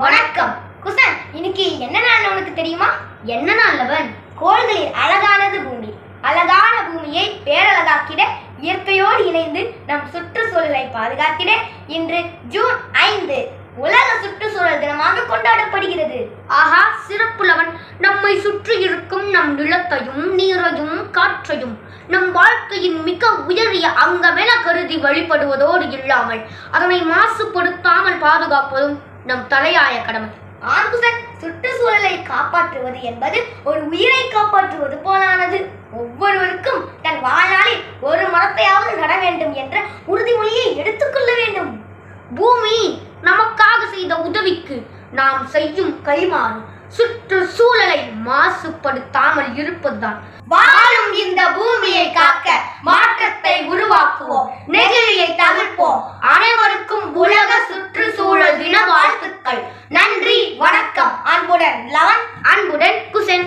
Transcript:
வணக்கம். குசன் இன்னைக்கு என்ன நாள் உனக்கு தெரியுமா? என்ன நாள்லவன் கோள்களில் அழகானது பூமி. அழகான பூமியை பேரழகாக்கிட இயற்கையோடு இணைந்து நம் சுற்றுச்சூழலை பாதுகாத்திட இன்று ஜூன் ஐந்து உலக சுற்றுச்சூழல் தினமாக கொண்டாடப்படுகிறது. ஆஹா சிறப்புலவன் நம்மை சுற்றி இருக்கும் நம் நிலத்தையும் நீரையும் காற்றையும் நம் வாழ்க்கையின் மிக உயரிய அங்கமென கருதி வழிபடுவதோடு இல்லாமல் அதனை மாசுபடுத்தாமல் பாதுகாப்பதும் நம் தலையாய கடமை. ஆண்குசன் சுற்றுச்சூழலை காப்பாற்றுவது என்பது ஒரு உயிரை காப்பாற்றுவது போலானது. ஒவ்வொருவருக்கும் தன் வாழ்நாளில் ஒரு மரத்தையாவது நட வேண்டும் என்ற உறுதிமொழியை எடுத்துக்கொள்ள வேண்டும். பூமி நமக்காக செய்த உதவிக்கு நாம் செய்யும் கைமாறு சுற்றுச்சூழலை மாசுபடுத்தாமல் இருப்பதுதான். வாழும் இந்த பூமியை காக்க மாற்றத்தை உருவாக்குவோம். நெகிழியை தவிர்ப்போம். லெவன் அன்புடன் குசன்.